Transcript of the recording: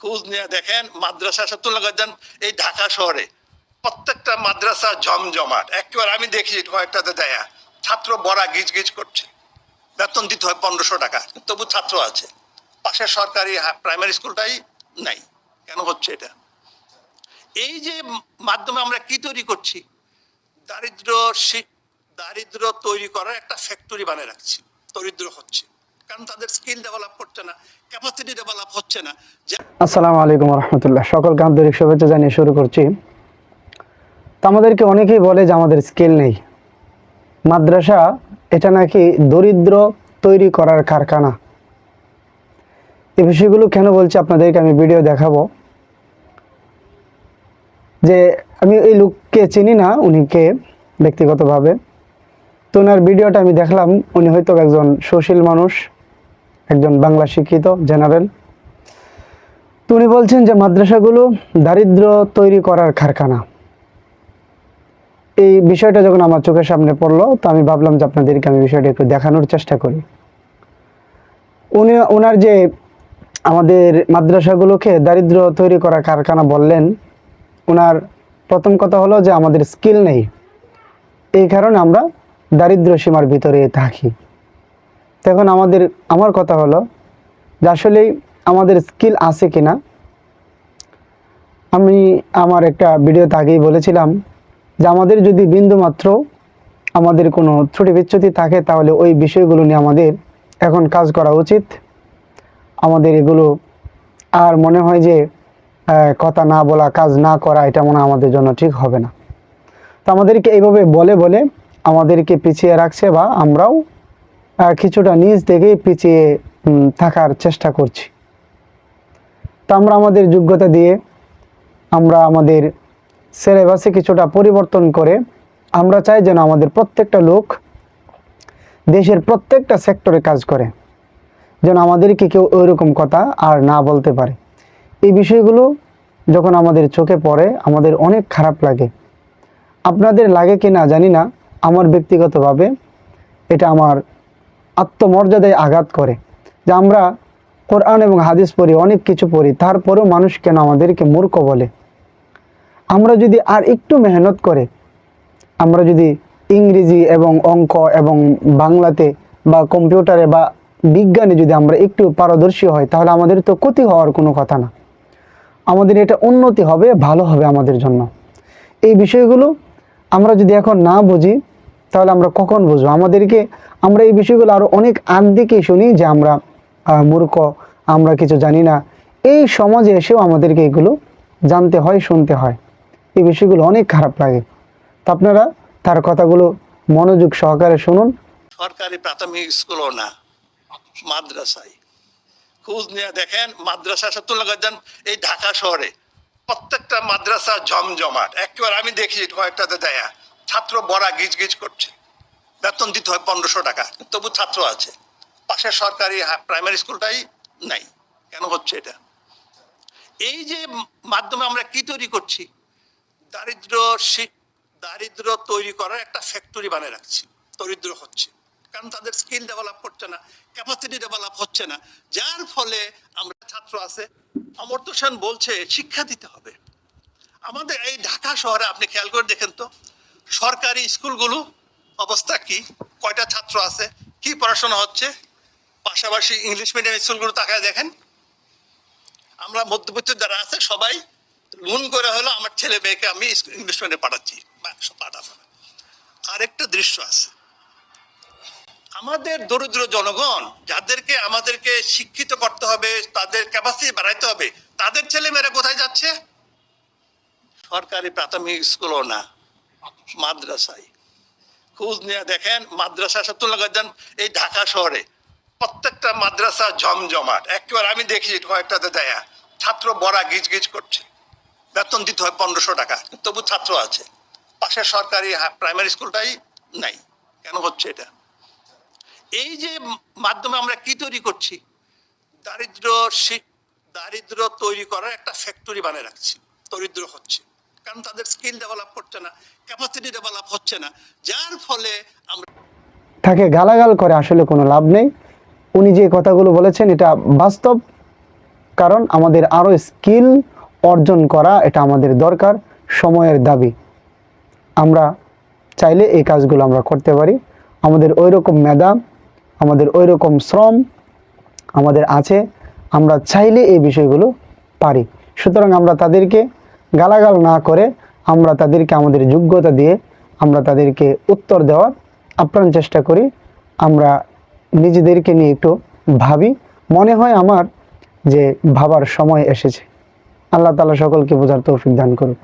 খোঁজ নিয়ে দেখেন মাদ্রাসা তুলনা করে এই ঢাকা শহরে। প্রত্যেকটা মাদ্রাসা জমজমাট। একেবারে আমি দেখি কয়েকটাতে দেয়া। ছাত্র বড়া গিজ গিজ করছে। বেতন দিতে হয় পনেরোশো টাকা, তবু ছাত্র আছে। পাশে সরকারি প্রাইমারি স্কুলটাই নাই। কেন হচ্ছে এটা? এই যে মাধ্যমে আমরা কি তৈরি করছি? দারিদ্র দারিদ্র তৈরি করার একটা ফ্যাক্টরি বানিয়ে রাখছি। দরিদ্র হচ্ছে। আসসালামু আলাইকুম রহমতুল্লাহ। শুভেচ্ছা জানিয়ে শুরু করছি। তো আমাদেরকে অনেকেই বলে যে আমাদের স্কিল নেই। মাদ্রাসা এটা নাকি দরিদ্র তৈরি করার কারখানা। এই বিষয়গুলো কেন বলছি আপনাদেরকে আমি ভিডিও দেখাবো। যে আমি এই লোককে চিনি না, উনিকে ব্যক্তিগতভাবে। তো ওনার ভিডিওটা আমি দেখলাম, উনি হয়তো একজন সুশীল মানুষ। একজন বাংলা শিক্ষিত জেনারেল। তো উনি বলছেন যে মাদ্রাসাগুলো দারিদ্র তৈরি করার কারখানা। এই বিষয়টা যখন আমার চোখের সামনে পড়ল, তো আমি ভাবলাম যে আপনাদেরকে আমি বিষয়টা একটু দেখানোর চেষ্টা করি। উনি ওনার যে আমাদের মাদ্রাসাগুলোকে দারিদ্র তৈরি করার কারখানা বললেন ওনার প্রথম কথা হলো যে আমাদের স্কিল নেই। এই কারণে আমরা দারিদ্র সীমার ভিতরে থাকি। তো এখন আমাদের, আমার কথা হলো যে আসলেই আমাদের স্কিল আছে কিনা। আমি আমার একটা ভিডিওতে আগেই বলেছিলাম যে আমাদের যদি বিন্দুমাত্র আমাদের কোনো ত্রুটি বিচ্যুতি থাকে, তাহলে ওই বিষয়গুলো নিয়ে আমাদের এখন কাজ করা উচিত। আমাদের এগুলো আর মনে হয় যে কথা না বলা, কাজ না করা, এটা মনে আমাদের জন্য ঠিক হবে না। তো আমাদেরকে এইভাবে বলে বলে আমাদেরকে পিছিয়ে রাখছে বা আমরাও কিছুটা নিজ থেকেই পিছিয়ে থাকার চেষ্টা করছি। তো আমরা আমাদের যোগ্যতা দিয়ে, আমরা আমাদের সিলেবাসে কিছুটা পরিবর্তন করে, আমরা চাই যেন আমাদের প্রত্যেকটা লোক দেশের প্রত্যেকটা সেক্টরে কাজ করে, যেন আমাদেরকে কেউ ওইরকম কথা আর না বলতে পারে। এই বিষয়গুলো যখন আমাদের চোখে পড়ে, আমাদের অনেক খারাপ লাগে। আপনাদের লাগে কি না জানি না, আমার ব্যক্তিগতভাবে এটা আমার আত্মমর্যাদায় আঘাত করে, যে আমরা কোরআন এবং হাদিস পড়ি, অনেক কিছু পড়ি, তারপরেও মানুষ কেন আমাদেরকে মূর্খ বলে? আমরা যদি আর একটু মেহনত করে, আমরা যদি ইংরেজি এবং অঙ্ক এবং বাংলাতে বা কম্পিউটারে বা বিজ্ঞানে যদি আমরা একটু পারদর্শী হয় তাহলে আমাদের তো ক্ষতি হওয়ার কোনো কথা না। আমাদের এটা উন্নতি হবে, ভালো হবে আমাদের জন্য। এই বিষয়গুলো আমরা যদি এখন না বুঝি তাহলে আমরা কখন বুঝব? আমাদেরকে আমরা এই বিষয়গুলো আরও অনেক আগ দিকে শুনি যে আমরা মূর্খ, আমরা কিছু জানি না। এই সমাজে এসেও আমাদেরকে এগুলো জানতে হয়, শুনতে হয়। এই বিষয়গুলো অনেক খারাপ লাগে। তো আপনারা তার কথাগুলো মনোযোগ সহকারে শুনুন। সরকারি প্রাথমিক স্কুলও না, মাদ্রাসায়। খোঁজ নিয়ে দেখেন, মাদ্রাসা তুলনা করে এই ঢাকা শহরে প্রত্যেকটা মাদ্রাসা জমজমাট। একেবারে আমি দেখি কয়েকটাতে দেয়া। ছাত্র বড়া গিজ গিজ করছে। বেতন দিতে হয় পনেরোশো টাকা, তবু ছাত্র আছে। পাশে সরকারি প্রাইমারি স্কুলটাই নাই। কেন হচ্ছে এটা? এই যে মাধ্যমে আমরা কি তৈরি করছি? দারিদ্র দারিদ্র তৈরি করার একটা ফ্যাক্টরি বানিয়ে রাখছি। দরিদ্র হচ্ছে। কারণ তাদের স্কিল ডেভেলপ করছে না ক্যাপাসিটি ডেভেলপ হচ্ছে না। যার ফলে আমরা ছাত্র আছে। অমর্ত্য সেন বলছে, শিক্ষা দিতে হবে। আমাদের এই ঢাকা শহরে আপনি খেয়াল করে দেখেন তো সরকারি স্কুলগুলো অবস্থা কি? কয়টা ছাত্র আছে? কি পড়াশোনা হচ্ছে? পাশাপাশি ইংলিশ মিডিয়াম স্কুলগুলো তাকায় দেখেন। আমরা মধ্যবিত্ত যারা আছে, সবাই লোন করে হলো আমার ছেলে মেয়েকে আমি ইংলিশ মিডিয়ামে পাঠাচ্ছি। পাঠাবো। আরেকটা দৃশ্য আছে। আমাদের দরিদ্র জনগণ, যাদেরকে আমাদেরকে শিক্ষিত করতে হবে, তাদের ক্যাপাসিটি বাড়াইতে হবে, তাদের ছেলে মেয়েরা কোথায় যাচ্ছে? সরকারি প্রাথমিক স্কুলও না। মাদ্রাসায়। খোঁজ নিয়ে দেখেন, মাদ্রাসা সাথে তুলনা এই ঢাকা শহরে প্রত্যেকটা মাদ্রাসা জমজমাট। একেবারে আমি দেখি কয়েকটাতে দেয়া। ছাত্র বড়া গিজ গিজ করছে। বেতন দিতে হয় পনেরোশো টাকা, তবু ছাত্র আছে। পাশে সরকারি প্রাইমারি স্কুলটাই নাই। কেন হচ্ছে এটা? এই যে মাধ্যমে আমরা কি তৈরি করছি? দারিদ্র দারিদ্র তৈরি করার একটা ফ্যাক্টরি বানিয়ে রাখছি। দরিদ্র হচ্ছে। কারণ তাদের স্কিল ডেভেলপ করছে না। ক্যাপাসিটি ডেভেলপ হচ্ছে না, যার ফলে আমরা তাকে গালাগাল করে আসলে কোনো লাভ নেই। উনি যে কথাগুলো বলেছেন, এটা বাস্তব। কারণ আমাদের আরও স্কিল অর্জন করা এটা আমাদের দরকার, সময়ের দাবি। আমরা চাইলে এই কাজগুলো আমরা করতে পারি। আমাদের ওই রকম মেধা, আমাদের ওই রকম শ্রম আমাদের আছে। আমরা চাইলে এই বিষয়গুলো পারি। সুতরাং আমরা তাদেরকে গালাগাল না করে আমরা তাদেরকে আমাদের যোগ্যতা দিয়ে আমরা তাদেরকে উত্তর দেওয়ার আপ্রাণ চেষ্টা করি। আমরা নিজেদেরকে নিয়ে একটু ভাবি। মনে হয় আমার যে ভাবার সময় এসেছে। আল্লাহ তালা সকলকে বোঝার তৌফিক দান করুক।